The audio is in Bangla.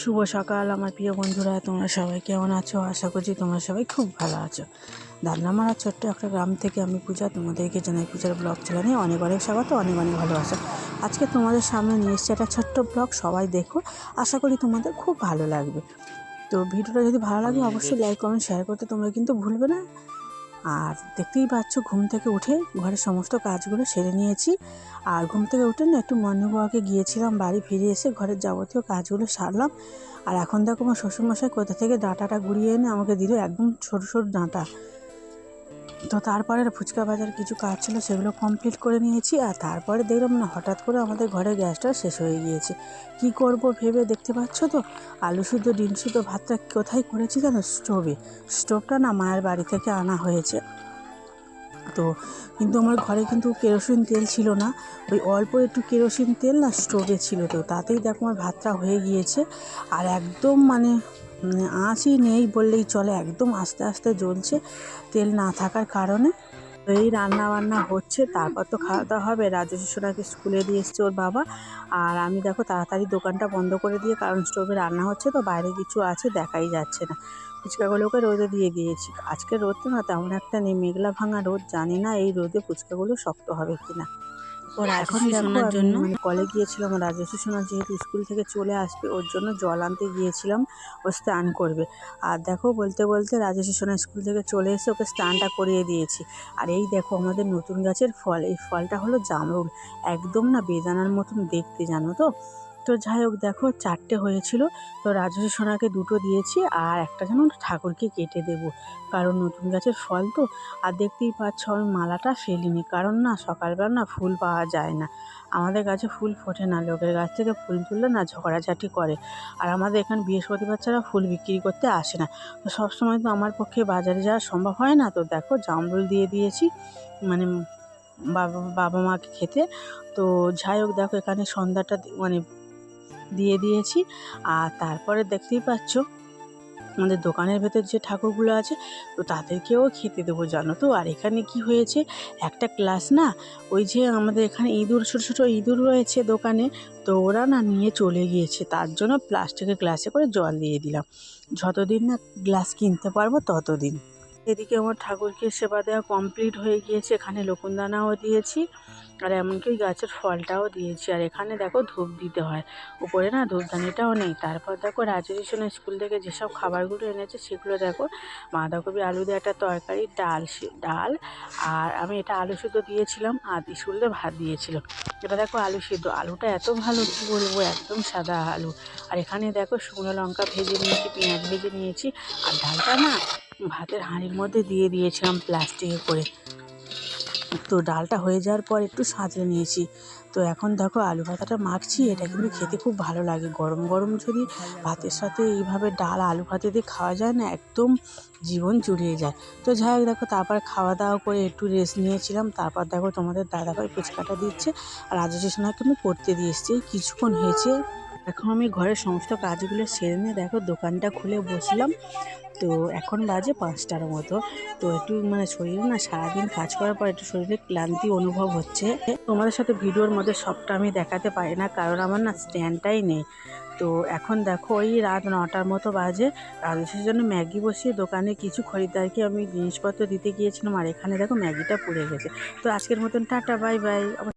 শুভ সকাল আমার প্রিয় বন্ধুরা তোমরা সবাই কেমন আছো? আশা করছি তোমরা সবাই খুব ভালো আছো। দাদনামারা ছোট্ট একটা গ্রাম থেকে আমি পূজা তোমাদেরকে জানাই পূজার ব্লগ চ্যানেলে অনেক অনেক স্বাগত অনেক অনেক ভালোবাসা। আজকে তোমাদের সামনে নিয়ে এসেছি একটা ছোট্ট ব্লগ সবাই দেখো। আশা করি তোমাদের খুব ভালো লাগবে। তো ভিডিওটা যদি ভালো লাগে অবশ্যই লাইক কমেন্ট শেয়ার করতে তোমরা কিন্তু ভুলবে না। আর দেখতেই পাচ্ছ, ঘুম থেকে উঠে ঘরের সমস্ত কাজগুলো সেরে নিয়েছি। আর ঘুম থেকে উঠে না একটু মর্নিং গিয়েছিলাম, বাড়ি ফিরে এসে ঘরের যাবতীয় কাজগুলো সারলাম। আর এখন দেখো আমার শ্বশুরমশাই কোথা থেকে ডাঁটাটা গুড়িয়ে এনে আমাকে দিল, একদম সরু সরু ডাঁটা। তো তারপরে ফুচকা বাজার কিছু কাজ ছিল, সেগুলো কমপ্লিট করে নিয়েছি আর তারপরে দেখলাম না, হঠাৎ করে আমাদের ঘরে গ্যাসটা শেষ হয়ে গিয়েছে। কি করব ভেবে দেখতে পাচ্ছ তো? আলু শুদ্ধ ডিম শুদ্ধ ভাতটা কোথায় করেছি জানো? স্টোভে। স্টোভটা না মায়ের বাড়ি থেকে আনা হয়েছে। তো কিন্তু আমার ঘরে কিন্তু কেরোসিন তেল ছিল না, ওই অল্প একটু কেরোসিন তেল না স্টোভে ছিল তো, তাতেই দেখো আমার ভাতটা হয়ে গিয়েছে। আর একদম মানে মানে আঁচই নেই বললেই চলে, একদম আস্তে আস্তে জ্বলছে তেল না থাকার কারণে। এই রান্না বান্না হচ্ছে, তারপর তো খাওয়া দাওয়া হবে। রাজস্ব সোনাকে স্কুলে দিয়ে এসছে ওর বাবা। আর আমি দেখো তাড়াতাড়ি দোকানটা বন্ধ করে দিয়ে, কারণ স্টোভে রান্না হচ্ছে তো বাইরে কিছু আছে, দেখাই যাচ্ছে না। ফুচকাগুলোকে রোদে দিয়ে দিয়েছি। আজকে রোদ তো না, তেমন একটা নেই, মেঘলা ভাঙা রোদ, জানি না এই রোদে ফুচকাগুলো শক্ত হবে কিনা। ওর এখন শোনার জন্য কলে গিয়েছিলাম রাজস্ব শোনা যেহেতু স্কুল থেকে চলে আসবে ওর জন্য জল আনতে গিয়েছিলাম ও স্নান করবে। আর দেখো বলতে বলতে রাজস্ব শোনা স্কুল থেকে চলে এসে ওকে স্নানটা করিয়ে দিয়েছি। আর এই দেখো আমাদের নতুন গাছের ফল এই ফলটা হলো জামরুল একদম না বেদানার মতন দেখতে জানো তো? তো যাই হোক দেখো, চারটে হয়েছিল, তো রাজস্ব সোনাকে দুটো দিয়েছি আর একটা যেন ঠাকুরকে কেটে দেব। কারণ নতুন গাছের ফল তো, আর দেখতেই পাচ্ছ আমি মালাটা ফেলিনি। কারণ না, সকালবেলা না ফুল পাওয়া যায় না। আমাদের গাছে ফুল ফোটে না, লোকের গাছ থেকে ফুল তুললে না ঝগড়াঝাটি করে। আর আমাদের এখানে বৃহস্পতিবার ছাড়া ফুল বিক্রি করতে আসে না। তো সবসময় তো আমার পক্ষে বাজারে যাওয়া সম্ভব হয় না। তো দেখো, জামরুল দিয়ে দিয়েছি মানে বাবা বাবা মাকে খেতে। তো যাই হোক দেখো, এখানে সন্ধ্যাটা মানে দিয়ে দিয়েছি। আর তারপরে দেখতেই পাচ্ছ, আমাদের দোকানের ভেতর যে ঠাকুরগুলো আছে, তো তাদেরকেও খেতে দেবো, জানো তো? আর এখানে কি হয়েছে, একটা ক্লাস না, ওই যে আমাদের এখানে ইঁদুর, ছোটো ছোটো ইঁদুর রয়েছে দোকানে, তো ওরা না নিয়ে চলে গিয়েছে। তার জন্য প্লাস্টিকের গ্লাসে করে জল দিয়ে দিলাম। যতদিন না গ্লাস কিনতে পারব, ততদিন। এদিকে আমার ঠাকুরকে সেবা দেওয়া কমপ্লিট হয়ে গিয়েছে, এখানে লকুনদানাও দিয়েছি, আর এমনকি গাছের ফলটাও দিয়েছি। আর এখানে দেখো ধূপ দিতে হয়, উপরে না ধূপদানিটাও নেই। তারপর দেখো রাজেশন স্কুল থেকে যেসব খাবারগুলো এনেছে, সেগুলো দেখো বাঁধাকপি, আলু দিয়ে একটা তরকারি, ডাল ডাল, আর আমি এটা আলু সিদ্ধ দিয়েছিলাম, আর স্কুলে ভাত দিয়েছিল। এটা দেখো আলু সিদ্ধ, আলুটা এত ভালো কী বলব, একদম সাদা আলু। আর এখানে দেখো শুকনো লঙ্কা ভেজে নিয়েছি, পেঁয়াজ ভেজে নিয়েছি, আর ডালটা না ভাতের হাঁড়ির মধ্যে দিয়ে দিয়েছিলাম প্লাস্টিকে করে। তো ডালটা হয়ে যাওয়ার পর একটু সাঁতরে নিয়েছি। তো এখন দেখো আলু ভাতাটা মাখছি, এটা কিন্তু খেতে খুব ভালো লাগে। গরম গরম যদি ভাতের সাথে এইভাবে ডাল আলু ভাতে দিয়ে খাওয়া যায় না, একদম জীবন জুড়িয়ে যায়। তো যাই হোক দেখো, তারপর খাওয়া দাওয়া করে একটু রেস্ট নিয়েছিলাম। তারপর দেখো তোমাদের দাদাভাই ফুচকাটা দিচ্ছে আর সোনাকে আমি পড়তে দিয়ে এসেছি। কিছুক্ষণ হয়েছে, এখন আমি ঘরের সমস্ত কাজগুলো সেরে নিয়ে দেখো দোকানটা খুলে বসলাম। তো এখন বাজে পাঁচটার মতো। তো একটু মানে শরীরে না সারাদিন কাজ করার পর একটু শরীরে ক্লান্তি অনুভব হচ্ছে। তোমাদের সাথে ভিডিওর মধ্যে সবটা আমি দেখাতে পারি না, কারণ আমার না স্ট্যান্ডটাই নেই। তো এখন দেখো ওই রাত নটার মতো বাজে। রাজেশের জন্য ম্যাগি বসিয়ে দোকানে কিছু খরিদ্দারকে আমি জিনিসপত্র দিতে গিয়েছিলাম, আর এখানে দেখো ম্যাগিটা পুড়ে গেছে। তো আজকের মতন টাটা, বাই বাই।